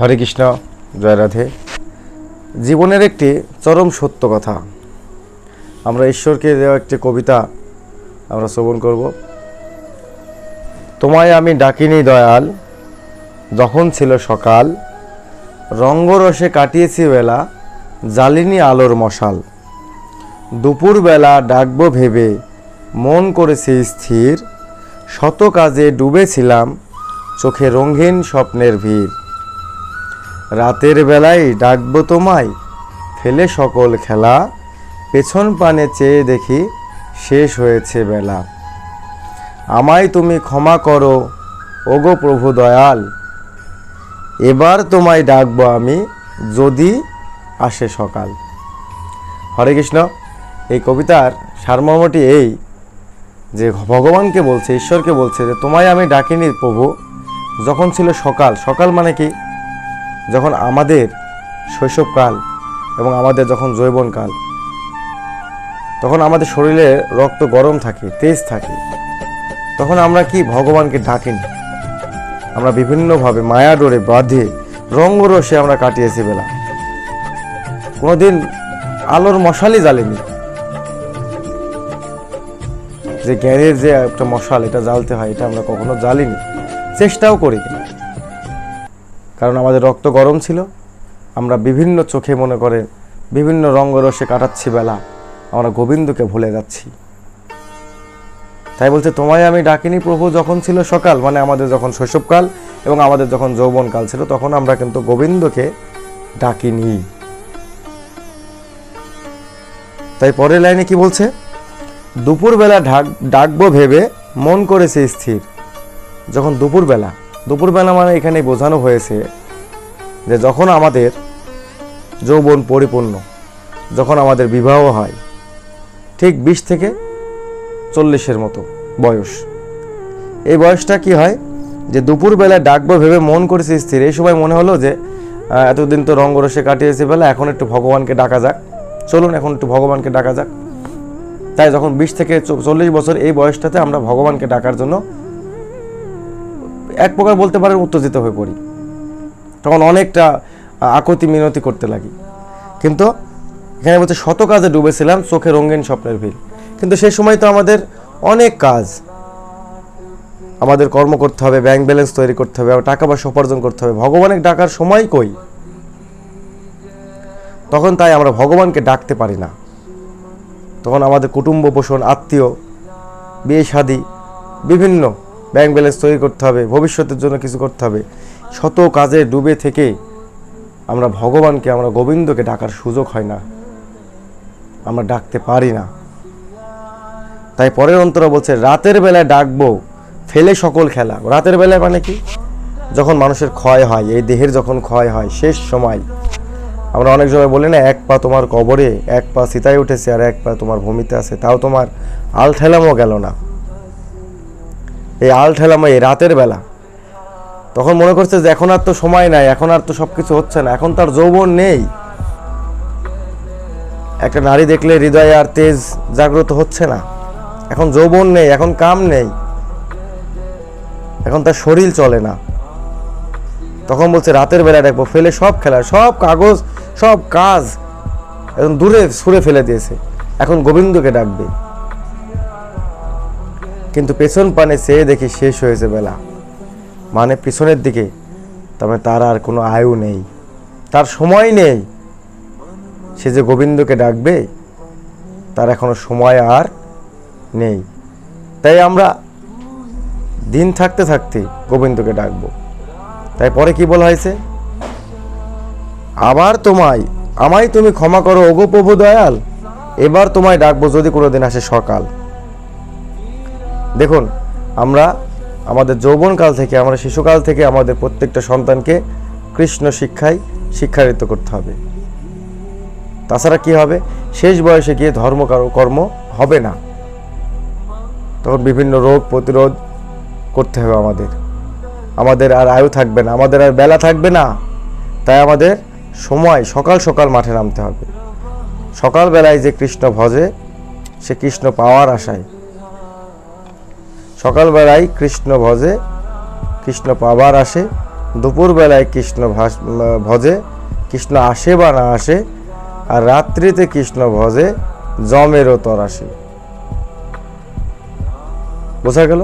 হরে কৃষ্ণ, জয় রাধে। জীবনের একটি চরম সত্য কথা। আমরা ঈশ্বরকে দেওয়া একটি কবিতা আমরা শ্রবণ করব। তোমায় আমি ডাকিনি দয়াল, যখন ছিল সকাল, রঙ্গরসে কাটিয়েছি বেলা, জ্বালিনি আলোর মশাল। দুপুরবেলা ডাকবো ভেবে, মন করেছি স্থির, শত কাজে ডুবেছিলাম, চোখে রঙিন স্বপ্নের ভিড়। রাতের বেলায় ডাকবো তোমায়। ফেলে সকল খেলা, পেছন পানে চেয়ে দেখি শেষ হয়েছে বেলা। আমায় তুমি ক্ষমা করো, ওগো প্রভু দয়াল। এবার তোমায় ডাকবো আমি যদি আসে সকাল। হরে কৃষ্ণ, এই কবিতার সারমর্মটি এই যে ভগবানকে বলছে, ঈশ্বরকে বলছে যে, তোমায় আমি ডাকিনি প্রভু, যখন ছিল সকাল। সকাল মানে কি? যখন আমাদের শৈশবকাল এবং আমাদের যখন যৌবনকাল, তখন আমাদের শরীরে রক্ত গরম থাকে, তেজ থাকে, তখন আমরা কি ভগবানকে ডাকিনি? আমরা বিভিন্নভাবে মায়া ডোরে বাঁধে রঙ্গরসে আমরা কাটিয়েছি বেলা। কোনোদিন আলোর মশালই জ্বালেনি। যে জ্ঞানের যে একটা মশাল, এটা জ্বালতে হয়, এটা আমরা কখনো জ্বালিনি। চেষ্টাও করিনি। কারণ আমাদের রক্ত গরম ছিল। আমরা বিভিন্ন চোখে মনে করে বিভিন্ন রঙ্গরসে কাটাচ্ছি বেলা। আমরা গোবিন্দকে ভুলে যাচ্ছি। তাই বলছে, তোমায় আমি ডাকিনি প্রভু যখন ছিল সকাল। মানে আমাদের যখন শৈশবকাল এবং আমাদের যখন যৌবনকাল ছিল, তখন আমরা কিন্তু গোবিন্দকে ডাকিনি। তাই পরের লাইনে কি বলছে? দুপুরবেলা ঢাক ডাকবো ভেবে মন করেছে স্থির। যখন দুপুরবেলা দুপুরবেলা মানে এখানে বোঝানো হয়েছে যে যখন আমাদের যৌবন পরিপূর্ণ, যখন আমাদের বিবাহ হয়, ঠিক বিশ থেকে চল্লিশের মতো বয়স। এই বয়সটা কি হয় যে দুপুরবেলায় ডাকবো ভেবে মন করেছে স্থির। এই সময় মনে হলো যে এতদিন তো রঙ্গরসে কাটিয়েছে বেলা এখন একটু ভগবানকে ডাকা যাক। চলুন এখন একটু ভগবানকে ডাকা যাক। তাই যখন বিশ থেকে চল্লিশ বছর এই বয়সটাতে আমরা ভগবানকে ডাকার জন্য এক প্রকার বলতে পারেন উত্তেজিত হয়ে পড়ি। তখন অনেকটা আকতি মিনতি করতে লাগি। কিন্তু এখানে বলছে, শত কাজে ডুবেছিলাম, চোখে রঙিন স্বপ্নের ভিড়। কিন্তু সেই সময় তো আমাদের অনেক কাজ। আমাদের কর্ম করতে হবে ব্যাংক ব্যালেন্স তৈরি করতে হবে টাকা পয়সা উপার্জন করতে হবে। ভগবানের ডাকার সময় কই? তখন তাই আমরা ভগবানকে ডাকতে পারি না। তখন আমাদের কুটুম্ব পোষণ, আত্মীয়, বিয়ে শাদি, বিভিন্ন ব্যাংক ব্যালেন্স তৈরি করতে হবে, ভবিষ্যতের জন্য কিছু করতে হবে। শত কাজে ডুবে থেকে আমরা ভগবানকে, আমরা গোবিন্দকে ডাকার সুযোগ হয় না। আমরা ডাকতে পারি না। তাই পরের অন্তরা বলছে, রাতের বেলায় ডাকবো, ফেলে সকল খেলা। রাতের বেলায় মানে কি? যখন মানুষের ক্ষয় হয়, এই দেহের যখন ক্ষয় হয়, শেষ সময়। আমরা অনেক সময় বলি না, এক পা তোমার কবরে, এক পা সীতায় উঠেছে আর এক পা তোমার ভূমিতে আছে। তাও তোমার আল ঠেলামও গেল না। এই আল ঠেলামো এই রাতের বেলা। তখন মনে করছে যে এখন আর তো সময় নাই, এখন আর তো সব কিছু হচ্ছে না, এখন তার যৌবন নেই। একটা নারী দেখলে হৃদয়ে আর তেজ জাগ্রত হচ্ছে না। এখন যৌবন নেই, এখন কাম নেই। এখন তার শরীর চলে না। তখন বলছে, রাতের বেলা দেখব, ফেলে সব খেলা, সব কাগজ, সব কাজ এখন দূরে সুরে ফেলে দিয়েছে। এখন গোবিন্দকে ডাকবে। কিন্তু পেছন পানে চেয়ে দেখি শেষ হয়েছে বেলা মানে পিছনের দিকে, তবে তার আর কোনো আয়ু নেই। তার সময় নেই। সে যে গোবিন্দকে ডাকবে, তার এখনও সময় আর নেই। তাই আমরা দিন থাকতে থাকতে গোবিন্দকে ডাকবো। তাই পরে কি বলা হয়েছে? আবার তোমায়, আমায় তুমি ক্ষমা করো ওগো প্রভু দয়াল। এবার তোমায় ডাকবো যদি কোনোদিন আসে সকাল। দেখুন, আমরা আমাদের যৌবনকাল থেকে, আমরা শিশুকাল থেকে আমাদের প্রত্যেকটা সন্তানকে কৃষ্ণ শিক্ষায় শিক্ষায়িত করতে হবে। তাছাড়া কি হবে? শেষ বয়সে গিয়ে ধর্ম কারো- কর্ম হবে না। তখন বিভিন্ন রোগ প্রতিরোধ করতে হবে আমাদের। আমাদের আর আয়ু থাকবে না, আমাদের আর বেলা থাকবে না। তাই আমাদের সময় সকাল সকাল মাঠে নামতে হবে। সকালবেলায় যে কৃষ্ণ ভজে, সে কৃষ্ণ পাওয়ার আশায় সকালবেলায় কৃষ্ণ ভজে, কৃষ্ণ পাবার আসে, দুপুরবেলায় কৃষ্ণ ভজে, কৃষ্ণ আসে বা না আসে, আর রাত্রিতে কৃষ্ণ ভজে জমেরও তর আসে। বোঝা গেল?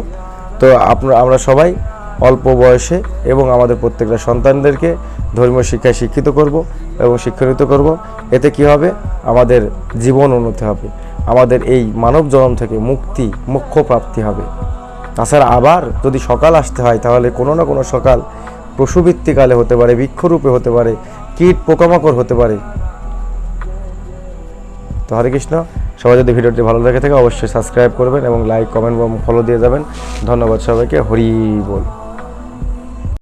তো আপনারা আমরা সবাই অল্প বয়সে এবং আমাদের প্রত্যেকটা সন্তানদেরকে ধর্মীয় শিক্ষায় শিক্ষিত করব এবং শিক্ষান্বিত করব। এতে কি হবে? আমাদের জীবন উন্নতি হবে। আমাদের এই মানব জন্ম থেকে মুক্তি মুখ্য প্রাপ্তি হবে। তাছাড়া আবার যদি সকাল আসতে হয়, তাহলে কোনো না কোনো সকাল পশুবৃত্তিকালে হতে পারে, বৃক্ষরূপে হতে পারে, কীট পোকামাকড় হতে পারে। তো হরে কৃষ্ণ, সবাই যদি ভিডিওটি ভালো লেগে থাকে অবশ্যই সাবস্ক্রাইব করবেন এবং লাইক, কমেন্ট এবং ফলো দিয়ে যাবেন। ধন্যবাদ সবাইকে, হরি বল।